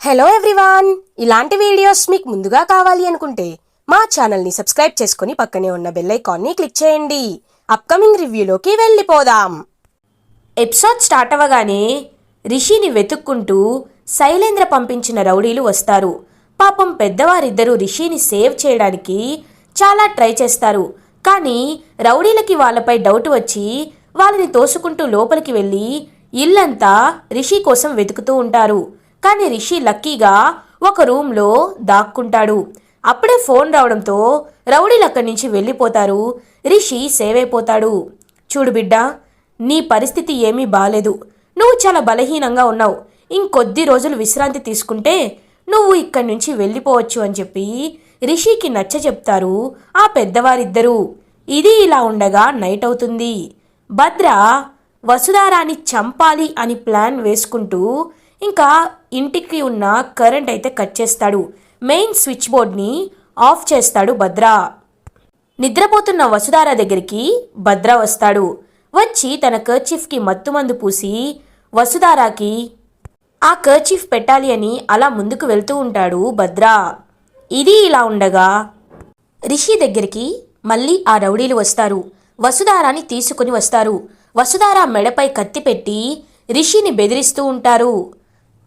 Hello everyone ఇలాంటి videos మీకు ముందుగా కావాలి అనుకుంటే మా ఛానల్ని సబ్స్క్రైబ్ చేసుకుని పక్కనే ఉన్న బెల్ ఐకాన్ని క్లిక్ చేయండి. అప్కమింగ్ రివ్యూలోకి వెళ్ళిపోదాం. ఎపిసోడ్ స్టార్ట్ అవ్వగానే రిషిని వెతుక్కుంటూ శైలేంద్ర పంపించిన రౌడీలు వస్తారు. పాపం పెద్దవారిద్దరూ రిషిని సేవ్ చేయడానికి చాలా ట్రై చేస్తారు. కానీ రౌడీలకి వాళ్ళపై డౌట్ వచ్చి వాళ్ళని తోసుకుంటూ లోపలికి వెళ్ళి ఇల్లంతా రిషి కోసం వెతుకుతూ ఉంటారు. కానీ రిషి లక్కీగా ఒక రూమ్లో దాక్కుంటాడు. అప్పుడే ఫోన్ రావడంతో రౌడీలు అక్కడి నుంచి వెళ్ళిపోతారు. రిషి సేవ్ అయిపోతాడు చూడు బిడ్డా నీ పరిస్థితి ఏమీ బాలేదు. నువ్వు చాలా బలహీనంగా ఉన్నావు. ఇంకొద్ది రోజులు విశ్రాంతి తీసుకుంటే నువ్వు ఇక్కడి నుంచి వెళ్ళిపోవచ్చు అని చెప్పి రిషికి నచ్చ చెప్తారు ఆ పెద్దవారిద్దరూ. ఇది ఇలా ఉండగా నైట్ అవుతుంది. భద్ర వసుధారాన్ని చంపాలి అని ప్లాన్ వేసుకుంటూ ఇంకా ఇంటికి ఉన్న కరెంట్ అయితే కట్ చేస్తాడు. మెయిన్ స్విచ్ బోర్డ్ని ఆఫ్ చేస్తాడు భద్ర. నిద్రపోతున్న వసుధార దగ్గరికి భద్ర వస్తాడు. వచ్చి తన కర్చీఫ్కి మత్తుమందు పూసి వసుధారాకి ఆ కర్చీఫ్ పెట్టాలి అని అలా ముందుకు వెళ్తూ ఉంటాడు భద్ర. ఇది ఇలా ఉండగా రిషి దగ్గరికి మళ్ళీ ఆ రౌడీలు వస్తారు. వసుధారాని తీసుకుని వస్తారు. వసుధార మెడపై కత్తి పెట్టి రిషిని బెదిరిస్తూ ఉంటారు.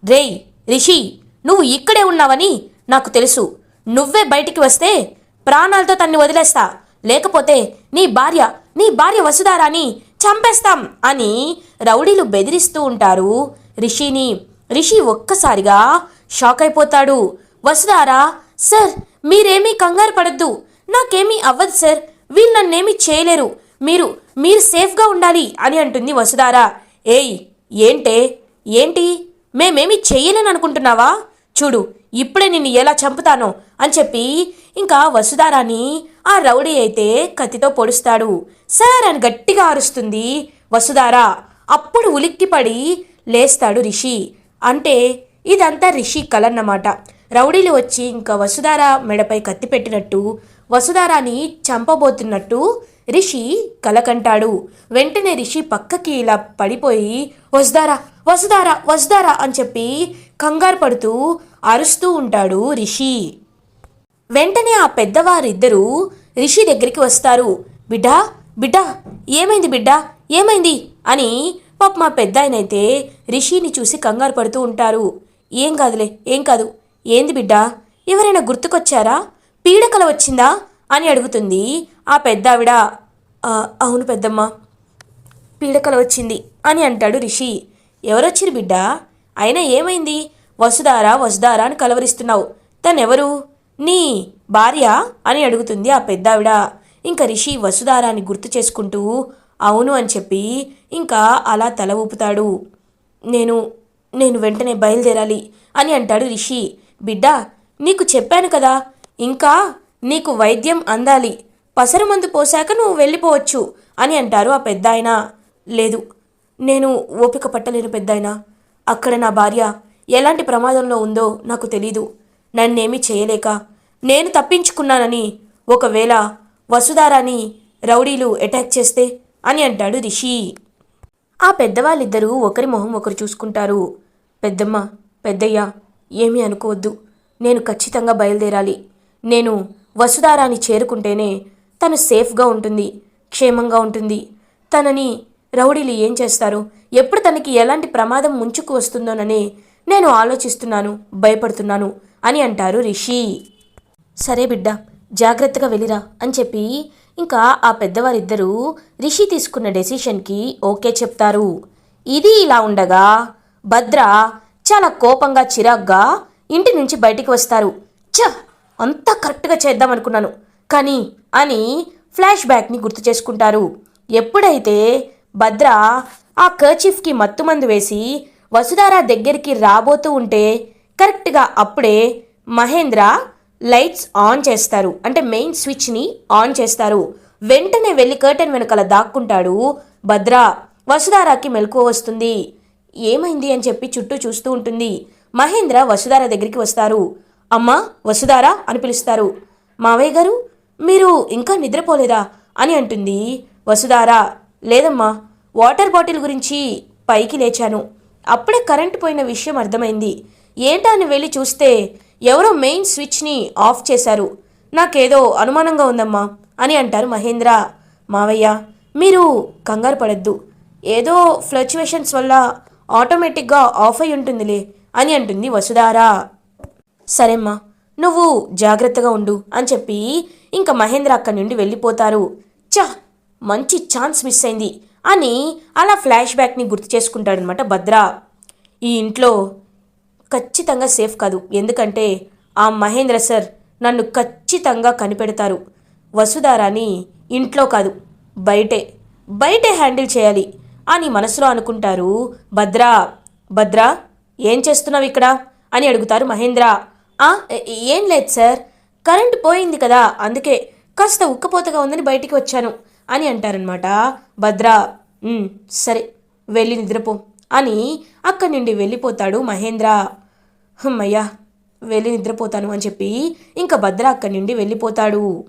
రేయ్ రిషి నువ్వు ఇక్కడే ఉన్నావని నాకు తెలుసు. నువ్వే బయటికి వస్తే ప్రాణాలతో తన్ని వదిలేస్తా. లేకపోతే నీ భార్య నీ భార్య వసుధారాని చంపేస్తాం అని రౌడీలు బెదిరిస్తూ ఉంటారు రిషిని. రిషి ఒక్కసారిగా షాక్ అయిపోతాడు. వసుధారా సార్ మీరేమీ కంగారు పడద్దు. నాకేమీ అవ్వదు సార్. వీళ్ళు నన్నేమీ చేయలేరు. మీరు మీరు సేఫ్గా ఉండాలి అని అంటుంది వసుధారా. ఏయ్ ఏంటే? ఏంటి? మేమేమి చెయ్యలేని అనుకుంటున్నావా? చూడు ఇప్పుడే నిన్ను ఎలా చంపుతానో అని చెప్పి ఇంకా వసుధారాని ఆ రౌడీ అయితే కత్తితో పొడుస్తాడు. సార్ అని గట్టిగా అరుస్తుంది వసుధార. అప్పుడు ఉలిక్కిపడి లేస్తాడు రిషి. అంటే ఇదంతా రిషి కలన్నమాట రౌడీలు వచ్చి ఇంకా వసుధార మెడపై కత్తి పెట్టినట్టు వసుధారాని చంపబోతున్నట్టు రిషి కలకంటాడు. వెంటనే రిషి పక్కకి ఇలా పడిపోయి వసుధారా వసుధారా వసుధారా అని చెప్పి కంగారు పడుతూ అరుస్తూ ఉంటాడు రిషి. వెంటనే ఆ పెద్దవారిద్దరూ రిషి దగ్గరికి వస్తారు. బిడ్డా బిడ్డా ఏమైంది బిడ్డా ఏమైంది? అని పాప మా పెద్ద ఆయనైతే రిషిని చూసి కంగారు పడుతూ ఉంటారు. ఏం కాదులే ఏం కాదు. ఏంది బిడ్డా ఎవరైనా గుర్తుకొచ్చారా? పీడకల వచ్చిందా? అని అడుగుతుంది ఆ పెద్దావిడ. ఆవిడ అవును పెద్దమ్మ పీడకల వచ్చింది అని అంటాడు రిషి. ఎవరొచ్చిరు బిడ్డ? అయినా ఏమైంది? వసుదారా వసుదారా అని కలవరిస్తున్నావు. తనెవరు? నీ భార్య? అని అడుగుతుంది ఆ పెద్దావిడ. ఇంకా రిషి వసుదారాన్ని గుర్తు చేసుకుంటూ అవును అని చెప్పి ఇంకా అలా తల ఊపుతాడు. నేను నేను వెంటనే బయలుదేరాలి అని అంటాడు రిషి. బిడ్డ నీకు చెప్పాను కదా ఇంకా నీకు వైద్యం అందాలి. పసరు మందు పోశాక నువ్వు వెళ్ళిపోవచ్చు అని అంటారు ఆ పెద్దాయన. లేదు నేను ఓపిక పట్టలేను పెద్దాయన? అక్కడ నా భార్య ఎలాంటి ప్రమాదంలో ఉందో నాకు తెలీదు. నన్నేమీ చేయలేక నేను తప్పించుకున్నానని ఒకవేళ వసుధారాని రౌడీలు అటాక్ చేస్తే అని అంటాడు రిషి. ఆ పెద్దవాళ్ళిద్దరూ ఒకరి మొహం ఒకరు చూసుకుంటారు. పెద్దమ్మ పెద్దయ్య ఏమీ అనుకోవద్దు. నేను ఖచ్చితంగా బయలుదేరాలి. నేను వసుధారాని చేరుకుంటేనే తను సేఫ్గా ఉంటుంది క్షేమంగా ఉంటుంది. తనని రౌడీలు ఏం చేస్తారు? ఎప్పుడు తనకి ఎలాంటి ప్రమాదం ముంచుకు వస్తుందోనని నేను ఆలోచిస్తున్నాను భయపడుతున్నాను అని అంటారు రిషి. సరే బిడ్డ జాగ్రత్తగా వెళ్ళిరా అని చెప్పి ఇంకా ఆ పెద్దవారిద్దరూ రిషి తీసుకున్న డెసిషన్కి ఓకే చెప్తారు. ఇది ఇలా ఉండగా భద్ర చాలా కోపంగా చిరాగ్గా ఇంటి నుంచి బయటికి వస్తారు. చ అంతా కరెక్ట్గా చేద్దాం అనుకున్నాను. కానీ అని ఫ్లాష్ బ్యాక్ని గుర్తు చేసుకుంటారు. ఎప్పుడైతే భద్ర ఆ కర్చీఫ్కి మత్తుమందు వేసి వసుధార దగ్గరికి రాబోతూ ఉంటే కరెక్ట్గా అప్పుడే మహేంద్ర లైట్స్ ఆన్ చేస్తారు. అంటే మెయిన్ స్విచ్ని ఆన్ చేస్తారు. వెంటనే వెళ్ళి కర్టెన్ వెనకాల దాక్కుంటాడు భద్ర. వసుధారాకి మెలకువ వస్తుంది. ఏమైంది అని చెప్పి చుట్టూ చూస్తూ ఉంటుంది. మహేంద్ర వసుధార దగ్గరికి వస్తారు. అమ్మా వసుధార అని పిలుస్తారు. మావయ్య గారు మీరు ఇంకా నిద్రపోలేదా అని అంటుంది వసుధార. లేదమ్మా వాటర్ బాటిల్ గురించి పైకి లేచాను. అప్పుడే కరెంట్ పోయిన విషయం అర్థమైంది. ఏంటా అని వెళ్ళి చూస్తే ఎవరో మెయిన్ స్విచ్ని ఆఫ్ చేశారు. నాకేదో అనుమానంగా ఉందమ్మా అని అంటారు మహేంద్ర. మావయ్య మీరు కంగారు పడద్దు. ఏదో ఫ్లక్చువేషన్స్ వల్ల ఆటోమేటిక్గా ఆఫ్ అయి ఉంటుందిలే అని అంటుంది వసుధారా. సరేమ్మా నువ్వు జాగ్రత్తగా ఉండు అని చెప్పి ఇంకా మహేంద్ర అక్కడి నుండి వెళ్ళిపోతారు. చా మంచి ఛాన్స్ మిస్ అయింది అని అలా ఫ్లాష్ బ్యాక్ని గుర్తు చేసుకుంటాడనమాట భద్ర. ఈ ఇంట్లో ఖచ్చితంగా సేఫ్ కాదు. ఎందుకంటే ఆ మహేంద్ర సార్ నన్ను ఖచ్చితంగా కనిపెడతారు. వసుధారాని ఇంట్లో కాదు బయటే బయటే హ్యాండిల్ చేయాలి అని మనసులో అనుకుంటారు భద్ర. భద్ర ఏం చేస్తున్నావు ఇక్కడ? అని అడుగుతారు మహేంద్ర. ఏం లేదు సార్ కరెంట్ పోయింది కదా అందుకే కాస్త ఉక్కపోతగా ఉందని బయటికి వచ్చాను. అని అంటారనమాట భద్ర సరే వెళ్ళి నిద్రపో అని అక్కడి నుండి వెళ్ళిపోతాడు మహేంద్ర. హమ్మయ్యా వెళ్ళి నిద్రపోతాను అని చెప్పి ఇంకా భద్ర అక్కడి నుండి వెళ్ళిపోతాడు.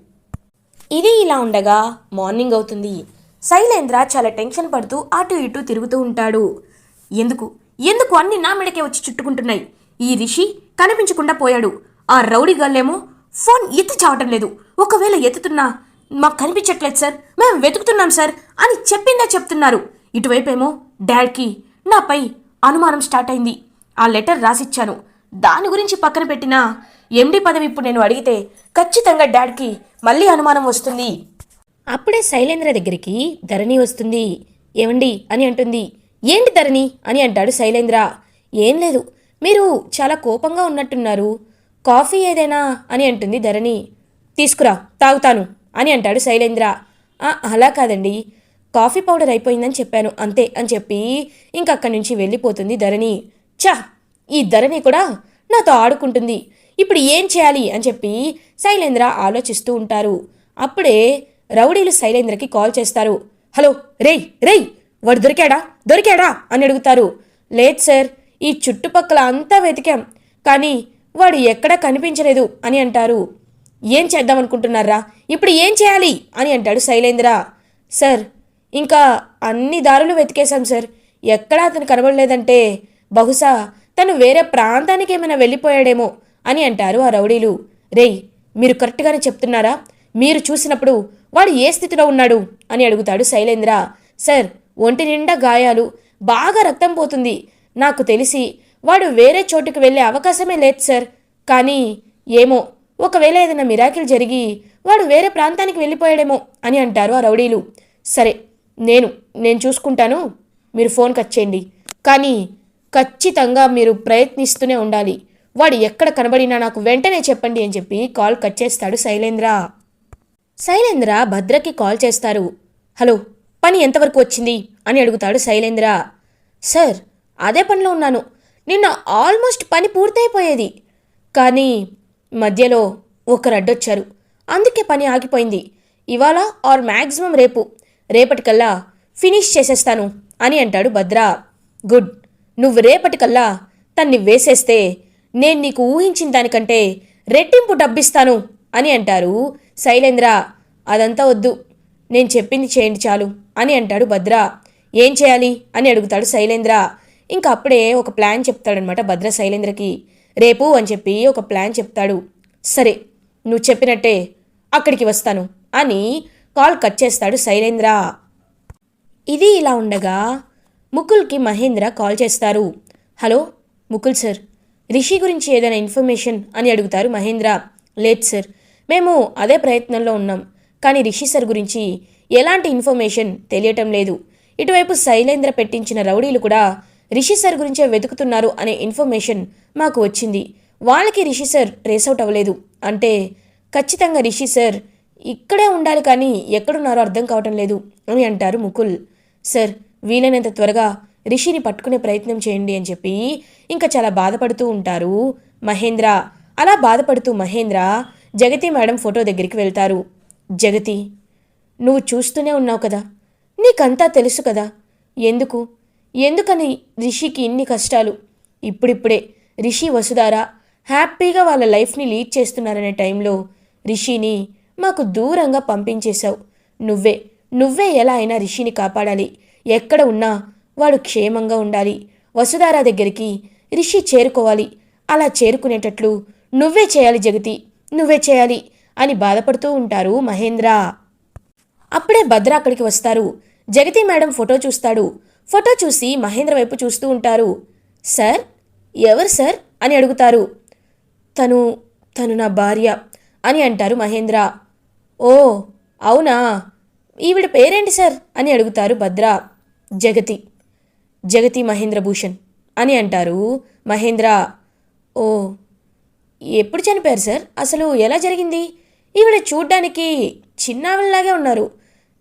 ఇది ఇలా ఉండగా మార్నింగ్ అవుతుంది. శైలేంద్ర చాలా టెన్షన్ పడుతూ అటు ఇటు తిరుగుతూ ఉంటాడు. ఎందుకు? ఎందుకు అన్ని నా మెడకే వచ్చి చుట్టుకుంటున్నాయి? ఈ రిషి కనిపించకుండా పోయాడు. ఆ రౌడీ గల్లేమో ఫోన్ ఎత్తి చావటం లేదు. ఒకవేళ ఎత్తుతున్నా మాకు కనిపించట్లేదు సార్. మేము వెతుకుతున్నాం సార్ అని చెప్పిందే చెప్తున్నారు. ఇటువైపేమో డాడ్కి నాపై అనుమానం స్టార్ట్ అయింది. ఆ లెటర్ రాసిచ్చాను. దాని గురించి పక్కన పెట్టినా ఎండి పదవి ఇప్పుడు నేను అడిగితే ఖచ్చితంగా డాడ్కి మళ్ళీ అనుమానం వస్తుంది. అప్పుడే శైలేంద్ర దగ్గరికి ధరణి వస్తుంది. ఏమండి అని అంటుంది. ఏంటి ధరణి అని అంటాడు శైలేంద్ర. ఏం లేదు మీరు చాలా కోపంగా ఉన్నట్టున్నారు. కాఫీ ఏదైనా అని అంటుంది ధరణి. తీసుకురా తాగుతాను. అని అంటాడు శైలేంద్ర. అలా కాదండి. కాఫీ పౌడర్ అయిపోయిందని చెప్పాను. అంతే అని చెప్పి ఇంకక్కడి నుంచి వెళ్ళిపోతుంది ధరణి. చా ఈ ధరణి కూడా నాతో ఆడుకుంటుంది. ఇప్పుడు ఏం చేయాలి? అని చెప్పి శైలేంద్ర ఆలోచిస్తూ ఉంటారు. అప్పుడే రౌడీలు శైలేంద్రకి కాల్ చేస్తారు. హలో రేయ్ రేయ్ వాడు దొరికాడా? దొరికాడా? అని అడుగుతారు. లేదు సార్ ఈ చుట్టుపక్కల అంతా వెతికాం. కానీ వాడు ఎక్కడా కనిపించలేదు అని అంటారు. ఏం చేద్దాం అనుకుంటున్నారా? ఇప్పుడు ఏం చేయాలి? అని అంటాడు శైలేంద్ర. సార్ ఇంకా అన్ని దారులు వెతికేశాం సార్. ఎక్కడా అతను కనబడలేదంటే బహుశా తను వేరే ప్రాంతానికి ఏమైనా వెళ్ళిపోయాడేమో అని అంటారు ఆ రౌడీలు. రేయ్ మీరు కరెక్ట్గానే చెప్తున్నారా? మీరు చూసినప్పుడు వాడు ఏ స్థితిలో ఉన్నాడు? అని అడుగుతాడు శైలేంద్ర. సార్ ఒంటి నిండా గాయాలు బాగా రక్తం పోతుంది. నాకు తెలిసి వాడు వేరే చోటుకు వెళ్ళే అవకాశమే లేదు సార్. కానీ ఏమో ఒకవేళ ఏదైనా మిరాకిల్ జరిగి వాడు వేరే ప్రాంతానికి వెళ్ళిపోయాడేమో అని అంటారు ఆ రౌడీలు. సరే నేను నేను చూసుకుంటాను. మీరు ఫోన్ కట్ చేయండి. కానీ ఖచ్చితంగా మీరు ప్రయత్నిస్తూనే ఉండాలి. వాడు ఎక్కడ కనబడినా నాకు వెంటనే చెప్పండి అని చెప్పి కాల్ కట్ చేస్తాడు శైలేంద్ర. శైలేంద్ర భద్రకి కాల్ చేస్తారు. హలో పని ఎంతవరకు వచ్చింది? అని అడుగుతాడు శైలేంద్ర. సార్ అదే పనిలో ఉన్నాను. నిన్న ఆల్మోస్ట్ పని పూర్తయిపోయేది. కానీ మధ్యలో ఒకరు అడ్డొచ్చారు అందుకే పని ఆగిపోయింది. ఇవాళ ఆర్ మ్యాక్సిమం రేపు. రేపటికల్లా ఫినిష్ చేసేస్తాను అని అంటాడు భద్ర. గుడ్. నువ్వు రేపటికల్లా తన్ని వేసేస్తే నేను నీకు ఊహించిన దానికంటే రెట్టింపు డబ్బిస్తాను అని అంటారు శైలేంద్ర. అదంతా వద్దు. నేను చెప్పింది చేయండి చాలు అని అంటాడు భద్ర. ఏం చేయాలి అని అడుగుతాడు శైలేంద్ర. ఇంకా అప్పుడే ఒక ప్లాన్ చెప్తాడనమాట భద్ర శైలేంద్రకి. రేపు అని చెప్పి ఒక ప్లాన్ చెప్తాడు. సరే నువ్వు చెప్పినట్టే అక్కడికి వస్తాను అని కాల్ కట్ చేస్తాడు శైలేంద్ర. ఇది ఇలా ఉండగా ముకుల్కి మహేంద్ర కాల్ చేస్తారు. Hello Mukul sir. రిషి గురించి ఏదైనా ఇన్ఫర్మేషన్ అని అడుగుతారు మహేంద్ర. లేదు సార్ మేము అదే ప్రయత్నంలో ఉన్నాం. కానీ రిషి సార్ గురించి ఎలాంటి ఇన్ఫర్మేషన్ తెలియటం లేదు. ఇటువైపు శైలేంద్ర పెట్టించిన రౌడీలు కూడా రిషి సార్ గురించే వెతుకుతున్నారు అనే ఇన్ఫర్మేషన్ మాకు వచ్చింది. వాళ్ళకి రిషి సార్ రేసౌట్ అవ్వలేదు. అంటే ఖచ్చితంగా రిషి సార్ ఇక్కడే ఉండాలి కానీ ఎక్కడున్నారో అర్థం కావటం లేదు అని అంటారు ముకుల్. సార్ వీలైనంత త్వరగా రిషిని పట్టుకునే ప్రయత్నం చేయండి అని చెప్పి ఇంకా చాలా బాధపడుతూ ఉంటారు మహేంద్ర. అలా బాధపడుతూ మహేంద్ర జగతి మేడం ఫోటో దగ్గరికి వెళ్తారు. జగతి నువ్వు చూస్తూనే ఉన్నావు కదా. నీకంతా తెలుసు కదా. ఎందుకు? ఎందుకని రిషికి ఇన్ని కష్టాలు? ఇప్పుడిప్పుడే రిషి వసుధార హ్యాపీగా వాళ్ళ లైఫ్ని లీడ్ చేస్తున్నారనే టైంలో రిషిని మాకు దూరంగా పంపించేశావు. నువ్వే నువ్వే ఎలా అయినా రిషిని కాపాడాలి. ఎక్కడ ఉన్నా వాడు క్షేమంగా ఉండాలి. వసుధార దగ్గరికి రిషి చేరుకోవాలి. అలా చేరుకునేటట్లు నువ్వే చేయాలి జగతి నువ్వే చేయాలి అని బాధపడుతూ ఉంటారు మహేంద్ర. అప్పుడే భద్ర అక్కడికి వస్తారు. జగతి మేడం ఫోటో చూస్తాడు. ఫోటో చూసి మహేంద్ర వైపు చూస్తూ ఉంటారు. సార్? ఎవరు సార్? అని అడుగుతారు. తను తను నా భార్య అని అంటారు మహేంద్ర. ఓ అవునా? ఈవిడ పేరేంటి సార్? అని అడుగుతారు భద్ర. జగతి జగతి మహేంద్ర భూషణ్ అని అంటారు మహేంద్ర. ఓ ఎప్పుడు చనిపోయారు సార్? అసలు ఎలా జరిగింది? ఈవిడ చూడ్డానికి చిన్నావిడలాగే ఉన్నారు.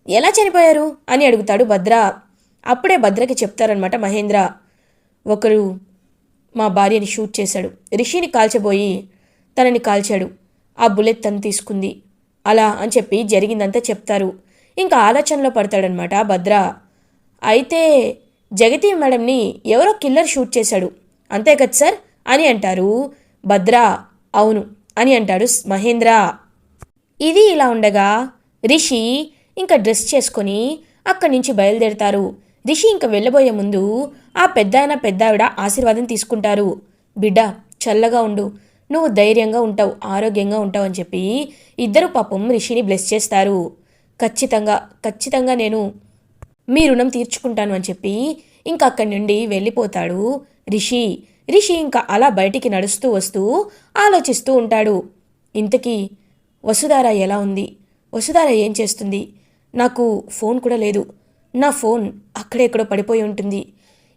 ఎలా చనిపోయారు? అని అడుగుతాడు భద్ర. అప్పుడే భద్రకి చెప్తారనమాట మహేంద్ర. ఒకరు మా భార్యని షూట్ చేశాడు. రిషిని కాల్చబోయి తనని కాల్చాడు. ఆ బుల్లెట్ తను తీసుకుంది. అలా అని చెప్పి జరిగిందంతా చెప్తారు. ఇంకా ఆలోచనలో పడతాడనమాట భద్ర. అయితే జగతి మేడంని ఎవరో కిల్లర్ షూట్ చేశాడు. అంతే కదా సార్? అని అంటారు భద్ర. అవును అని అంటాడు మహేంద్ర. ఇది ఇలా ఉండగా రిషి ఇంకా డ్రెస్ చేసుకొని అక్కడి నుంచి బయలుదేరతారు. రిషి ఇంకా వెళ్ళబోయే ముందు ఆ పెద్దాయన పెద్దావిడ ఆశీర్వాదం తీసుకుంటారు. బిడ్డ చల్లగా ఉండు. నువ్వు ధైర్యంగా ఉంటావు ఆరోగ్యంగా ఉంటావు అని చెప్పి ఇద్దరు పాపం రిషిని బ్లెస్ చేస్తారు. ఖచ్చితంగా ఖచ్చితంగా నేను మీ రుణం తీర్చుకుంటాను అని చెప్పి ఇంకా అక్కడి నుండి వెళ్ళిపోతాడు రిషి. రిషి ఇంకా అలా బయటికి నడుస్తూ వస్తూ ఆలోచిస్తూ ఉంటాడు. ఇంతకీ వసుధార ఎలా ఉంది? వసుధార ఏం చేస్తుంది? నాకు ఫోన్ కూడా లేదు. నా ఫోన్ అక్కడెక్కడో పడిపోయి ఉంటుంది.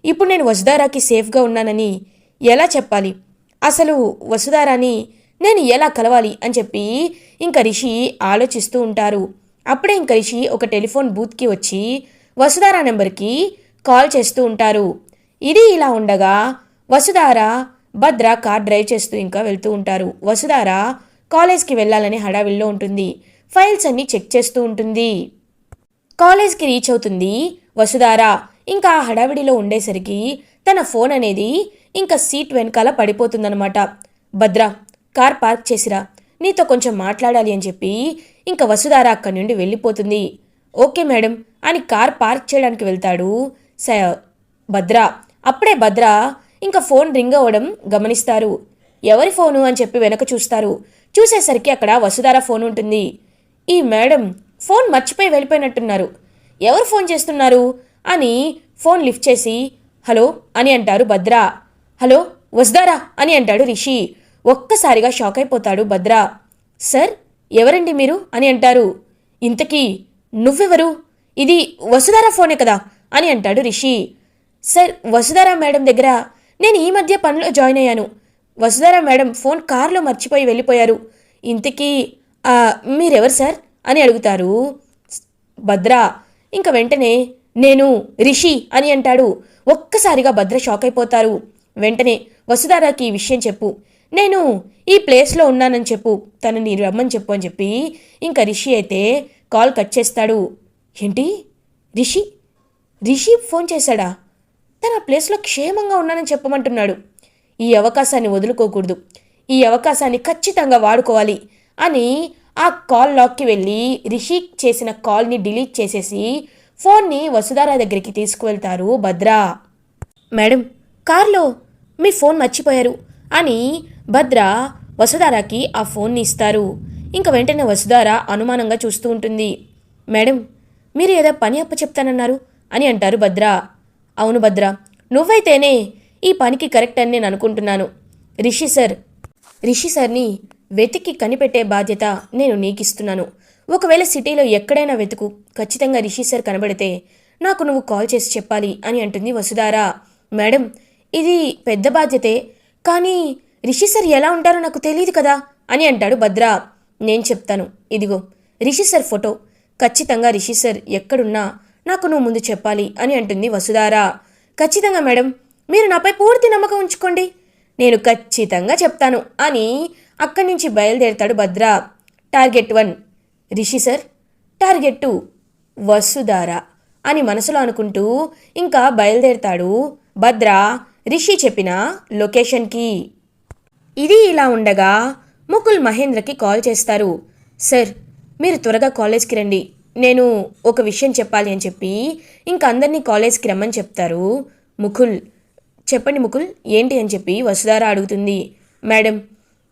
ఇప్పుడు నేను వసుధారాకి సేఫ్గా ఉన్నానని ఎలా చెప్పాలి? అసలు వసుధారాని నేను ఎలా కలవాలి అని చెప్పి ఇంకా రిషి ఆలోచిస్తూ ఉంటారు. అప్పుడే ఇంకా రిషి ఒక టెలిఫోన్ బూత్కి వచ్చి వసుధారా నెంబర్కి కాల్ చేస్తూ ఉంటారు. ఇది ఇలా ఉండగా వసుధార భద్ర కార్ డ్రైవ్ చేస్తూ ఇంకా వెళ్తూ ఉంటారు. వసుధార కాలేజ్కి వెళ్ళాలని హడావిల్లో ఉంటుంది. ఫైల్స్ అన్నీ చెక్ చేస్తూ ఉంటుంది. కాలేజ్కి రీచ్ అవుతుంది. వసుధార ఇంకా ఆ హడావిడిలో ఉండేసరికి తన ఫోన్ అనేది ఇంకా సీట్ వెనకాల పడిపోతుందనమాట భద్ర కార్ పార్క్ చేసిరా నీతో కొంచెం మాట్లాడాలి అని చెప్పి ఇంకా వసుధార అక్కడి నుండి వెళ్ళిపోతుంది. ఓకే మేడం అని కార్ పార్క్ చేయడానికి వెళ్తాడు స భద్ర. అప్పుడే భద్ర ఇంకా ఫోన్ రింగ్ అవ్వడం గమనిస్తారు. ఎవరి ఫోను అని చెప్పి వెనక చూస్తారు. చూసేసరికి అక్కడ వసుధార ఫోన్ ఉంటుంది. ఈ మేడం ఫోన్ మర్చిపోయి వెళ్ళిపోయినట్టున్నారు. ఎవరు ఫోన్ చేస్తున్నారు? అని ఫోన్ లిఫ్ట్ చేసి హలో అని అంటారు భద్ర. హలో వస్తారా? అని అంటాడు రిషి. ఒక్కసారిగా షాక్ అయిపోతాడు భద్ర. సార్ ఎవరండి మీరు? అని అంటారు. ఇంతకీ నువ్వెవరు? ఇది వసుధారా ఫోనే కదా? అని అంటాడు రిషి. సార్ వసుధారా మేడం దగ్గర నేను ఈ మధ్య పనిలో జాయిన్ అయ్యాను. వసుధారా మేడం ఫోన్ కారులో మర్చిపోయి వెళ్ళిపోయారు. ఇంతకీ మీరెవరు సార్? అని అడుగుతారు. భద్ర ఇంకా వెంటనే నేను రిషి అని అంటాడు. ఒక్కసారిగా భద్ర షాక్ అయిపోతారు. వెంటనే వసుధారాకి ఈ విషయం చెప్పు. నేను ఈ ప్లేస్లో ఉన్నానని చెప్పు. తనని రమ్మని చెప్పు అని చెప్పి ఇంకా రిషి అయితే కాల్ కట్ చేస్తాడు. ఏంటి? రిషి? రిషి ఫోన్ చేశాడా? తన ప్లేస్లో క్షేమంగా ఉన్నానని చెప్పమంటున్నాడు. ఈ అవకాశాన్ని వదులుకోకూడదు. ఈ అవకాశాన్ని ఖచ్చితంగా వాడుకోవాలి అని ఆ కాల్ లాక్కి వెళ్ళి రిషి చేసిన కాల్ని డిలీట్ చేసేసి ఫోన్ని వసుధారా దగ్గరికి తీసుకువెళ్తారు భద్ర. మేడం కార్లో మీ ఫోన్ మర్చిపోయారు అని భద్ర వసుధారాకి ఆ ఫోన్ని ఇస్తారు. ఇంకా వెంటనే వసుధార అనుమానంగా చూస్తూ ఉంటుంది. మేడం మీరు ఏదో పని అప్ప చెప్తానన్నారు అని అంటారు భద్ర. అవును భద్ర నువ్వైతేనే ఈ పనికి కరెక్ట్ అని నేను అనుకుంటున్నాను. రిషి సార్ రిషి సార్ని వెతికి కనిపెట్టే బాధ్యత నేను నీకిస్తున్నాను. ఒకవేళ సిటీలో ఎక్కడైనా వెతుకు ఖచ్చితంగా రిషి సార్ కనబడితే నాకు నువ్వు కాల్ చేసి చెప్పాలి అని అంటుంది వసుధారా. మేడం ఇది పెద్ద బాధ్యతే కానీ రిషి సార్ ఎలా ఉంటారో నాకు తెలియదు కదా అని అంటాడు భద్ర. నేను చెప్తాను ఇదిగో రిషి సార్ ఫోటో ఖచ్చితంగా రిషి సార్ ఎక్కడున్నా నాకు నువ్వు ముందు చెప్పాలి అని అంటుంది వసుధారా. ఖచ్చితంగా మేడం మీరు నాపై పూర్తి నమ్మకం ఉంచుకోండి. నేను ఖచ్చితంగా చెప్తాను అని అక్కడి నుంచి బయలుదేరతాడు Bhadra. Target one Rishi sir. Target two Vasudhara అని మనసులో అనుకుంటూ ఇంకా బయలుదేరతాడు భద్ర. రిషి చెప్పిన లొకేషన్కి. ఇది ఇలా ఉండగా ముకుల్ మహేంద్రకి కాల్ చేస్తారు. సార్ మీరు త్వరగా కాలేజ్కి రండి. నేను ఒక విషయం చెప్పాలి అని చెప్పి ఇంకా అందరినీ కాలేజ్కి రమ్మని చెప్తారు ముకుల్. చెప్పండి ముకుల్ ఏంటి అని చెప్పి వసుధార అడుగుతుంది. మేడం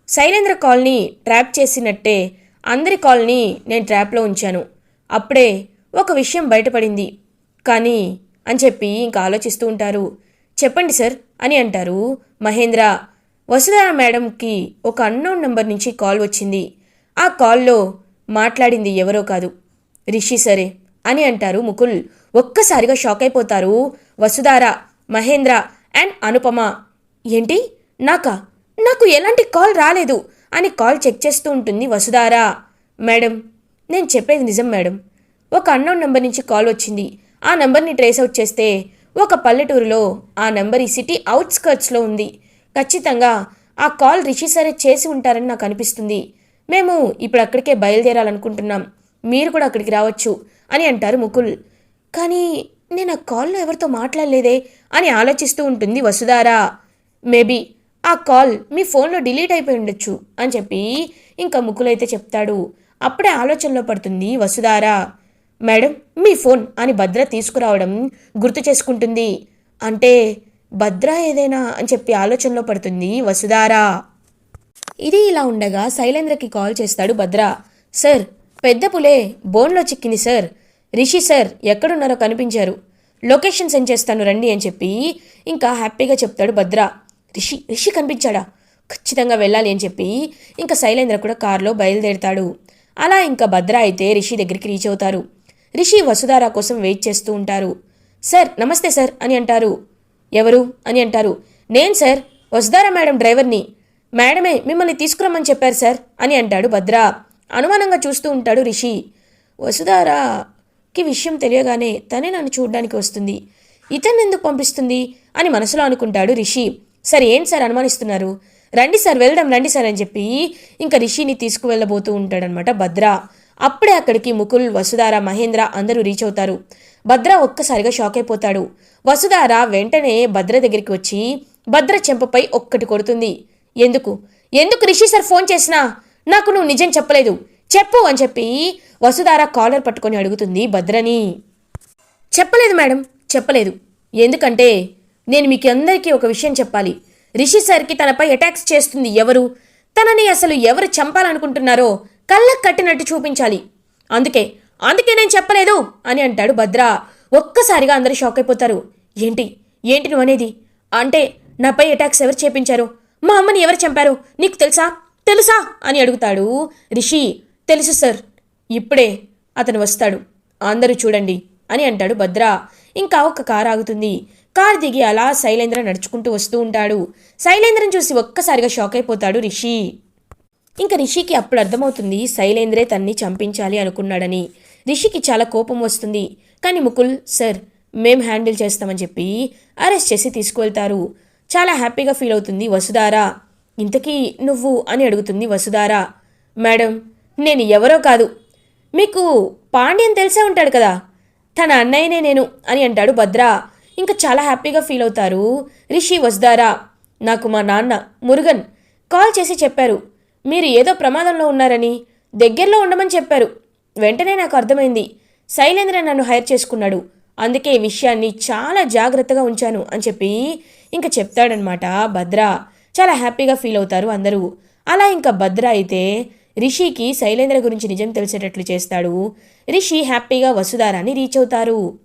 శైలేంద్ర కాల్ని ట్రాప్ చేసినట్టే అందరి కాల్ని నేను ట్రాప్లో ఉంచాను. అప్పుడే ఒక విషయం బయటపడింది. కానీ అని చెప్పి ఇంకా ఆలోచిస్తూ ఉంటారు. చెప్పండి సార్ అని అంటారు. మహేంద్ర వసుధార మేడంకి ఒక అన్నోన్ నంబర్ నుంచి కాల్ వచ్చింది. ఆ కాల్లో మాట్లాడింది ఎవరో కాదు. రిషి సరే అని అంటారు ముకుల్. ఒక్కసారిగా షాక్ అయిపోతారు వసుధార మహేంద్ర అండ్ అనుపమ. ఏంటి? నాకా? నాకు ఎలాంటి కాల్ రాలేదు అని కాల్ చెక్ చేస్తూ ఉంటుంది వసుధారా. మేడం నేను చెప్పేది నిజం మేడం. ఒక అన్నోన్ నెంబర్ నుంచి కాల్ వచ్చింది. ఆ నెంబర్ని ట్రేస్ అవుట్ చేస్తే ఒక పల్లెటూరులో ఆ నెంబర్ ఈ సిటీ అవుట్స్కర్ట్స్లో ఉంది. ఖచ్చితంగా ఆ కాల్ రిషి సరే చేసి ఉంటారని నాకు అనిపిస్తుంది. మేము ఇప్పుడు అక్కడికే బయలుదేరాలనుకుంటున్నాం. మీరు కూడా అక్కడికి రావచ్చు అని అంటారు ముకుల్. కానీ నేను ఆ కాల్లో ఎవరితో మాట్లాడలేదే అని ఆలోచిస్తూ ఉంటుంది వసుధారా. మేబీ ఆ కాల్ మీ ఫోన్లో డిలీట్ అయిపోయి ఉండొచ్చు అని చెప్పి ఇంకా ముక్కులైతే చెప్తాడు. అప్పుడే ఆలోచనలో పడుతుంది వసుధారా. మేడం మీ ఫోన్ అని భద్ర తీసుకురావడం గుర్తు చేసుకుంటుంది. అంటే భద్ర ఏదైనా అని చెప్పి ఆలోచనలో పడుతుంది వసుధారా. ఇది ఇలా ఉండగా శైలేంద్రకి కాల్ చేస్తాడు భద్ర. సార్ పెద్ద పులే బోన్లో చిక్కింది సార్. రిషి సార్ ఎక్కడున్నారో కనిపించారు. లొకేషన్ సెండ్ చేస్తాను రండి అని చెప్పి ఇంకా హ్యాపీగా చెప్తాడు భద్ర. రిషి రిషి కనిపించాడా? ఖచ్చితంగా వెళ్ళాలి అని చెప్పి ఇంకా శైలేంద్ర కూడా కారులో బయలుదేరుతాడు. అలా ఇంకా భద్ర అయితే రిషి దగ్గరికి రీచ్ అవుతారు. రిషి వసుధార కోసం వెయిట్ చేస్తూ ఉంటారు. సార్ నమస్తే సార్ అని అంటారు. ఎవరు? అని అంటారు. నేను సార్ వసుధార మేడం డ్రైవర్ని. మేడమే మిమ్మల్ని తీసుకురమ్మని చెప్పారు సార్ అని అంటాడు భద్ర. అనుమానంగా చూస్తూ ఉంటాడు రిషి. వసుధారాకి విషయం తెలియగానే తనే నన్ను చూడడానికి వస్తుంది. ఇతన్ని ఎందుకు పంపిస్తుంది? అని మనసులో అనుకుంటాడు రిషి. సరే ఏం సార్ అనుమానిస్తున్నారు? రండి సార్ వెళ్దాం రండి సార్ అని చెప్పి ఇంకా రిషిని తీసుకువెళ్ళబోతూ ఉంటాడనమాట భద్ర. అప్పుడే అక్కడికి ముకుల్ వసుధార మహేంద్ర అందరూ రీచ్ అవుతారు. భద్ర ఒక్కసారిగా షాక్ అయిపోతాడు. వసుధార వెంటనే భద్ర దగ్గరికి వచ్చి భద్ర చెంపపై ఒక్కటి కొడుతుంది. ఎందుకు? ఎందుకు రిషి సార్ ఫోన్ చేసినా? నాకు నువ్వు నిజం చెప్పలేదు. చెప్పు అని చెప్పి వసుధార కాలర్ పట్టుకొని అడుగుతుంది భద్రని. చెప్పలేదు మేడం చెప్పలేదు. ఎందుకంటే నేను మీకు అందరికీ ఒక విషయం చెప్పాలి. రిషి సార్కి తనపై అటాక్స్ చేస్తుంది ఎవరు? తనని అసలు ఎవరు చంపాలనుకుంటున్నారో కళ్ళకు కట్టినట్టు చూపించాలి. అందుకే అందుకే నేను చెప్పలేదు అని అంటాడు భద్ర. ఒక్కసారిగా అందరూ షాక్ అయిపోతారు. ఏంటి? ఏంటి నువ్వు అనేది? అంటే నాపై అటాక్స్ ఎవరు చేపించారు? మా అమ్మని ఎవరు చంపారు? నీకు తెలుసా? తెలుసా? అని అడుగుతాడు రిషి. తెలుసు సార్. ఇప్పుడే అతను వస్తాడు. అందరూ చూడండి అని అంటాడు భద్ర. ఇంకా ఒక కారు ఆగుతుంది. కారు దిగి అలా శైలేంద్ర నడుచుకుంటూ వస్తూ ఉంటాడు. శైలేంద్రని చూసి ఒక్కసారిగా షాక్ అయిపోతాడు రిషి. ఇంకా రిషికి అప్పుడు అర్థమవుతుంది శైలేంద్రే తన్ని చంపించాలి అనుకున్నాడని. రిషికి చాలా కోపం వస్తుంది. కానీ ముకుల్ సార్ మేం హ్యాండిల్ చేస్తామని చెప్పి అరెస్ట్ చేసి తీసుకువెళ్తారు. చాలా హ్యాపీగా ఫీల్ అవుతుంది వసుధార. ఇంతకీ నువ్వు? అని అడుగుతుంది వసుధార. మేడం నేను ఎవరో కాదు. మీకు పాండ్యన్ తెలిసే ఉంటాడు కదా. తన అన్నయ్యనే నేను అని అంటాడు భద్ర. ఇంకా చాలా హ్యాపీగా ఫీల్ అవుతారు. రిషి వస్తారా నాకు మా నాన్న మురుగన్ కాల్ చేసి చెప్పారు. మీరు ఏదో ప్రమాదంలో ఉన్నారని దగ్గరలో ఉండమని చెప్పారు. వెంటనే నాకు అర్థమైంది. శైలేంద్ర నన్ను హైర్ చేసుకున్నాడు. అందుకే ఈ విషయాన్ని చాలా జాగ్రత్తగా ఉంచాను అని చెప్పి ఇంకా చెప్తాడనమాట భద్ర. చాలా హ్యాపీగా ఫీల్ అవుతారు అందరూ. అలా ఇంకా భద్ర అయితే రిషికి శైలేంద్ర గురించి నిజం తెలిసేటట్లు చేస్తాడు. రిషి హ్యాపీగా వసుధారాన్ని రీచ్ అవుతారు.